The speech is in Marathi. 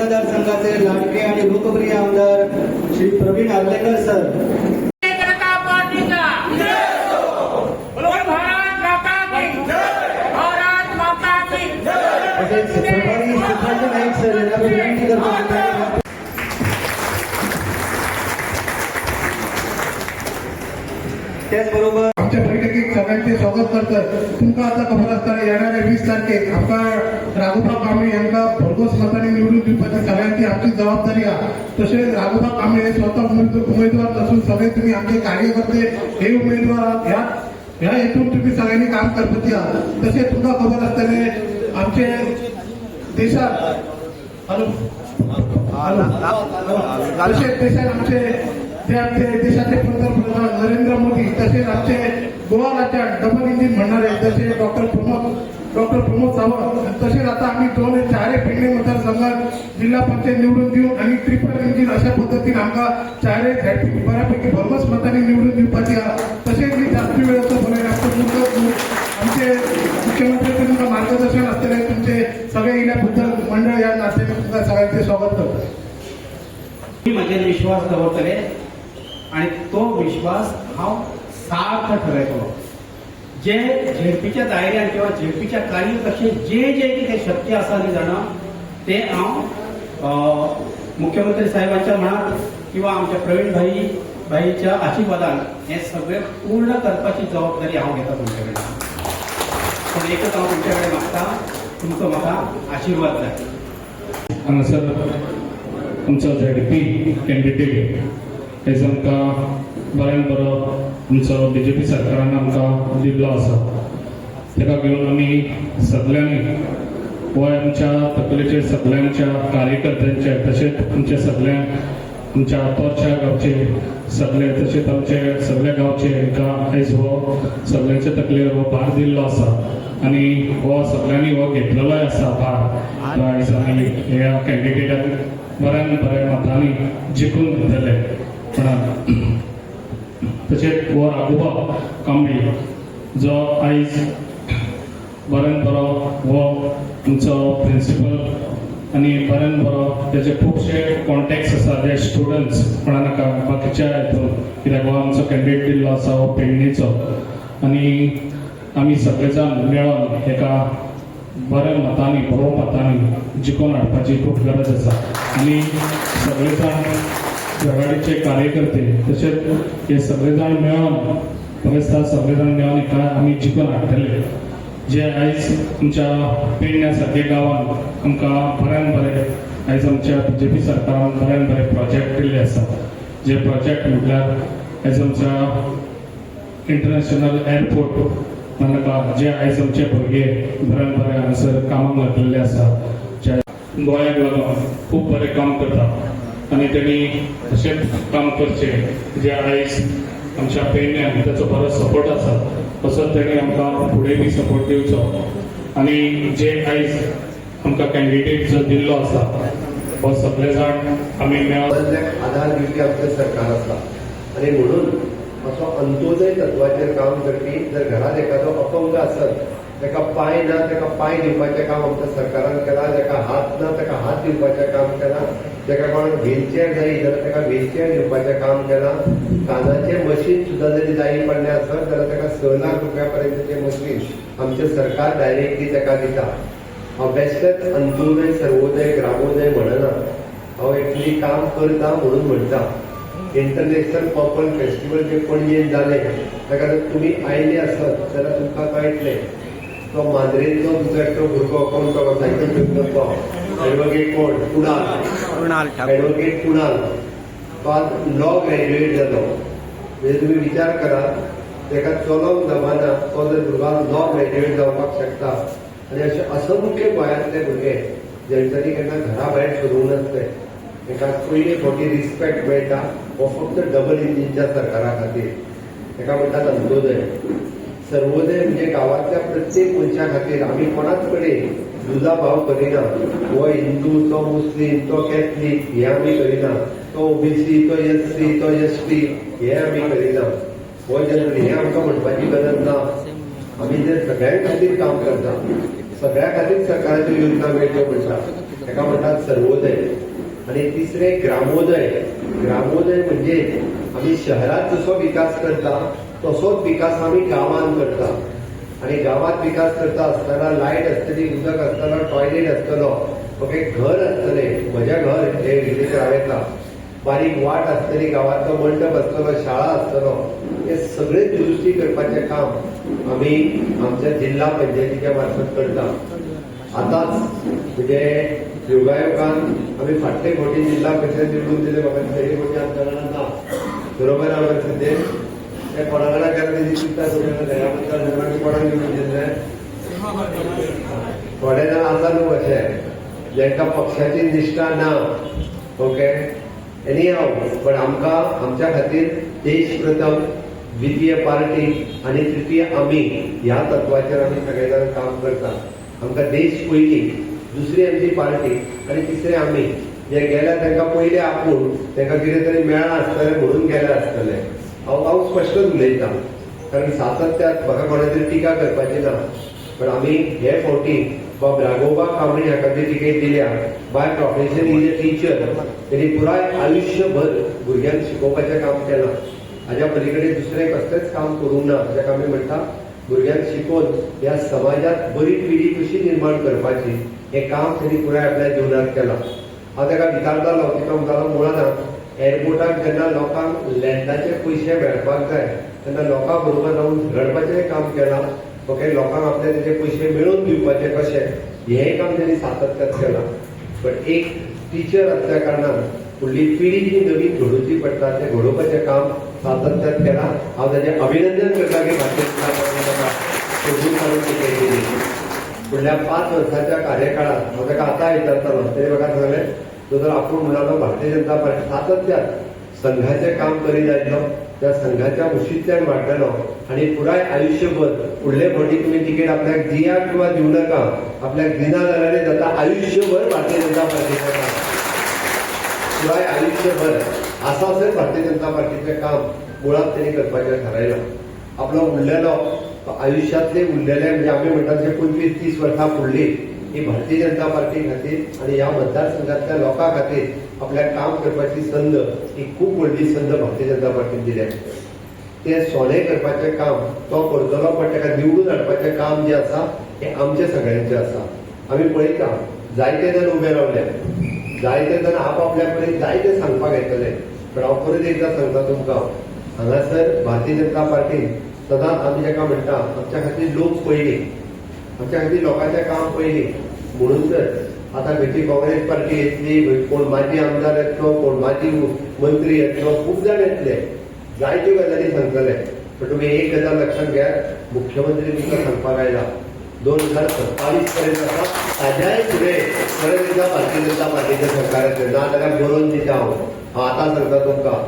त्याचबरोबर पेडणे मतदारसंघाचे लाडके आणि लोकप्रिय आमदार श्री प्रवीण आर्लेकर सर. जनता मी करतो सगळ्यांचे स्वागत करतात तुमका आता खबर असताना येणाऱ्या वीस तारखेक आमका राघोबा कांबळे यांना भरघोस मताने निवडून दिवपाची सगळ्यांची आमची जबाबदारी आहे तसेच राघोबा कांबळे हे स्वतः उमेद- उमेदवार नसून सगळे तुम्ही आमचे कार्यकर्ते हे उमेदवार आहात. ह्या ह्या हेतून तुम्ही सगळ्यांनी काम करपती आहात. तसेच तुमका खबर असताना आमचे देशात हॅलो. हॅलो. तसेच देशात आमचे ते आमचे देशाचे पंतप्रधान नरेंद्र मोदी तसेच आमचे गोवा राज्यात डबल इंजिन म्हणणारे जसे डॉक्टर प्रमोद डॉक्टर प्रमोद सावंत तसेच आता आम्ही दोन चारे पेडणे मतदारसंघात जिल्हा पंचायत निवडून देऊन आणि ट्रिपल इंजिन अशा पद्धतीने आमका चारे बऱ्यापैकी भरमस हांव सार्थ ठरयतलो जे झेडपीच्या दायऱ्यान किंवा झेडपीच्या कार्यकक्षेत कशें जे जे कितें शक्य आसा न्ही जाणा ते हांव मुख्यमंत्री साहेबांच्या म्हणात किंवा आमच्या प्रवीण भाई भाईच्या आशिर्वादान हे सगळें पूर्ण करपाची जबाबदारी हांव घेता तुमचे कडेन पण एकच हांव तुमचे कडेन मागता तुमचो म्हाका आशिर्वाद जाय हांगासर आमचो झेडपी कॅन्डिडेट हेज आमकां बऱ्यान बरो आमचो बी जे पी सरकारान आमकां दिल्लो आसा ताका घेवन आमी सगळ्यांनी हो आमच्या तकलेचे सगळ्यांच्या कार्यकर्त्यांचे तशेंच आमच्या सगळ्या आमच्या तोरच्या गांवचे सगळे तशेंच आमचे सगळ्या गांवचे हांकां आयज हो सगळ्यांच्या तकलेर हो भार दिल्लो आसा आनी हो सगळ्यांनी हो घेतलेलोय आसा भार. आयज आमी ह्या कॅन्डिडेटाक बऱ्यान बऱ्या मतांनी जिखून घेतले म्हणून तशेंच हो राघोबा कांबळे जो आयज बऱ्यान बरो हो तुमचो प्रिंसिपल आनी बऱ्यान बरो तेजे खुबशे कॉन्टॅक्ट्स आसा जे स्टुडंट्स म्हणा नाका बाकीच्या हितून कित्याक हो आमचो कॅन्डिडेट दिल्लो आसा हो पेडणेचो आनी आमी सगळे जाण मेळोन एका बऱ्या मतांनी बरो मतांनी जिखून हाडपाची खूब गरज आसा आनी सगळे जाण झगडीचे कार्यकर्ते तशेंच हे संविधान मेळोन म्हाका संविधान मेळोन एका आमी जिखून हाडटले जे आयज आमच्या पेडण्या सारख्या गांवांत आमकां बऱ्यान बरें आयज आमच्या बी जे पी सरकारान बऱ्यान बरे प्रोजेक्ट दिल्ले आसात. जे प्रोजेक्ट म्हटल्यार आयज आमच्या इंटरनॅशनल एअरपोर्ट नाका जे आयज आमचे भुरगे बऱ्यान बरे हांगासर कामाक लागलेले आसा जे गोंयाक लागून खूब बरें काम करता आनी तेणी तशेंच काम करचें. जे आयज आमच्या पेडण्यान ताचो बरो सपोर्ट आसा तसोच ताणी आमकां फुडें बी सपोर्ट दिवचो आनी जे आयज आमकां कॅन्डिडेट जो दिल्लो आसा हो सगळे जाण आमी मेळोन आधार दिवपी आमचें सरकार आसा आनी म्हणून असो अंत्योदय तत्वाचेर काम करपी जर घरात एखादो अपंग आसत ताका पांय ना ताका पांय दिवपाचें काम आमच्या सरकारान केलां जाका हात ना ताका हात दिवपाचें काम केलां ताका कोण व्हीलचेअर जायी जाल्यार तेका व्हीलचेअर दिवपाचें काम केलां कानाचें मशीन सुद्दां जरी जायी पडलें आसत जाल्यार तेका स लाख रुपया पर्यंतचें मशीन आमचें सरकार डायरेक्टली ताका दिता. हांव बेश्टेच अंत्योदय सर्वोदय ग्रामोदय म्हणना हांव एक्चुली काम करता म्हणून म्हणटा इंटरनॅशनल पर्पल फेस्टिवल जे पणजेन जालें ताका जर तुमी आयले आसत जाल्यार तुमकां कळटलें तो मांद्रेचो दुसऱ्याचो भुरगो कोण तो सायकल घेवन तो एडवोकेट कोण कुणाल। एडवोकेट कुणाल। तो आज लॉ ग्रॅज्युएट जालो म्हणजे तुम्ही विचार करा ताका चलोवंक जमाना तो जर भुरगो लॉ ग्रॅज्युएट जावपाक शकता आनी अशे असंख्य गोंयांतले भुरगे जेंच्यांनी केन्ना घरा भायर सरूंक नासले ताका पयली फावटी रिस्पेक्ट मेळटा हो फक्त डबल इंजिनच्या सरकारा खातीर ताका म्हणटात अंत्योदय सर्वोदय म्हणजे गांवांतल्या प्रत्येक मनशा खातीर आमी कोणाच कडेन दुजा भाव करिना. हो हिंदू तो मुस्लीम तो कॅथलीक हे आमी करिना. तो ओबीसी तो एस सी तो एस टी हे आमी करिना. हो जनरल हे आमकां म्हणपाची गरज ना. आमी जे सगळ्यां खातीर काम करता सगळ्या खातीर सरकाराच्यो योजना मेळच्यो म्हणटा. ताका म्हणटात सर्वोदय. आणि तिसरे ग्रामोदय. ग्रामोदय म्हणजे आम्ही शहरात जसो विकास करता तसोच विकास आम्ही गावांत करता. आणि गावात विकास करता असताना लाइट असतली उदक असताना टॉयलेट असतलो ओके घर असतले म्हज्या घर हे विजेचे हांवेंतला बारीक वाट असतली गावातलो मंडप असतलो शाळा असतलो हे सगळे दुरुस्ती करपाचें काम आम्ही आमच्या जिल्हा पंचायतीच्या मार्फत करता. आताच म्हणजे योगायोगान आम्ही फाटले फावटी जिल्हा परिषद निवडून दिले म्हाका तरी म्हणजे आमच्या ना. बरोबर हांवें सध्या? थोडे जाण अशे जांकां पक्षाची निश्ठा ना ओके? एनी हांव देश प्रथम द्वितीय पार्टी आणि तृतीय आमी ह्या तत्वाचेर आमी सगळे जाण काम करता. देश पयली दुसरी आमची पार्टी आणि तिसरे आमी जे गेल्या तांकां पयले आपूण तांकां कितें तरी म्हणून गेले हांव हांव स्पश्टच उलयतां कारण सातत्यात म्हाका कोणाची टिका करपाची ना. पण आम्ही हे फावटी बाब राघोबा कांबळे हाका जी टिकेट दिल्या by profession is a teacher तेणी पुराय आयुष्यभर भुरग्यांक शिकोवपाचें काम केलां. हाज्या पलीकडे दुसरें कसलेंच काम करूंक ना जाका आमी म्हणटा भुरग्यांक शिकोवन ह्या समाजात बरी पिढी कशी निर्माण करपाची हे काम तेणी पुराय आपल्या जिवनात केलां. हांव ताका विचारतालो तिका म्हणटालो मुळांत एअरपोर्टाक जेन्ना लोकांक लँडाचे पयशे मेळपाक जाय तेन्ना लोकां बरोबर रावन झगडपाचें काम केलां. ओके लोकांक आपले तेजे पयशे मेळून दिवपाचे कशें हेंय काम तेणी सातत्यात केलां. पण एक टीचर असल्या कारणान फुडली पिढी जी नवीन घडोवची पडटा तें घडोवपाचें काम सातत्यात केलां. हांव ताचें अभिनंदन करता की भारतीय फुडल्या पाच वर्साच्या कार्यकाळात हांव ताका आतां विचारतालो तेणें म्हाका सांगलें जर आपण म्हणालो भारतीय जनता पार्टी सातत्यात संघाचें काम करीत आयलो त्या संघाच्या उशीतल्यान वाडलेलो आणि पुराय आयुष्यभर फुडले फावटी तुम्ही तिकेट आपल्याक दिया किंवा दिवं नाका आपल्याक दिना जाल्यार जाता आयुष्यभर भारतीय जनता पार्टीचें काम. शिवाय आयुष्यभर आसासच भारतीय जनता पार्टीचें काम मुळात त्यांनी करपाचें थारायलां आपलो उरलेलो आयुष्यातले उरलेले म्हणजे आमी म्हणटात जे पंचवीस तीस वर्सां फुडली ही भारतीय जनता पार्टी खातीर आणि ह्या मतदारसंघातल्या लोकां खातीर आपल्याक काम करपाची संद ही खूब व्हडली संद भारतीय जनता पार्टीन दिल्या. ते सोने करपाचें काम तो करतलो पण ताका निवडून हाडपाचें काम जें आसा हें आमचें सगळ्यांचें आसा. आमी पळयता जायते जाण उबे रावले. जायते जाण आपापल्या कडेन जायते सांगपाक येतले. पण हांव परत एकदां सांगता तुमकां हांगासर भारतीय जनता पार्टीन सदांच आमी जेका म्हणटा आमच्या खातीर लोक पयली. म्हणजे अगदी लोकांचें काम पयली म्हणून तर आतां खंयची काँग्रेस पार्टी येतली कोण माजी आमदार येतलो कोण माजी मंत्री येतलो खूब जाण येतले जायत्यो गजाली सांगतले. पण तुमी एक गजाल लक्षात घ्या. मुख्यमंत्री तुमकां सांगपाक आयला दोन हजार सत्तावीस पर्यंत आसा ताज्याय फुडें परत एकदा भारतीय जनता पार्टीचें सरकार येतलें ना जाल्यार बरोवन दिता हांव हांव आतां सांगता तुमकां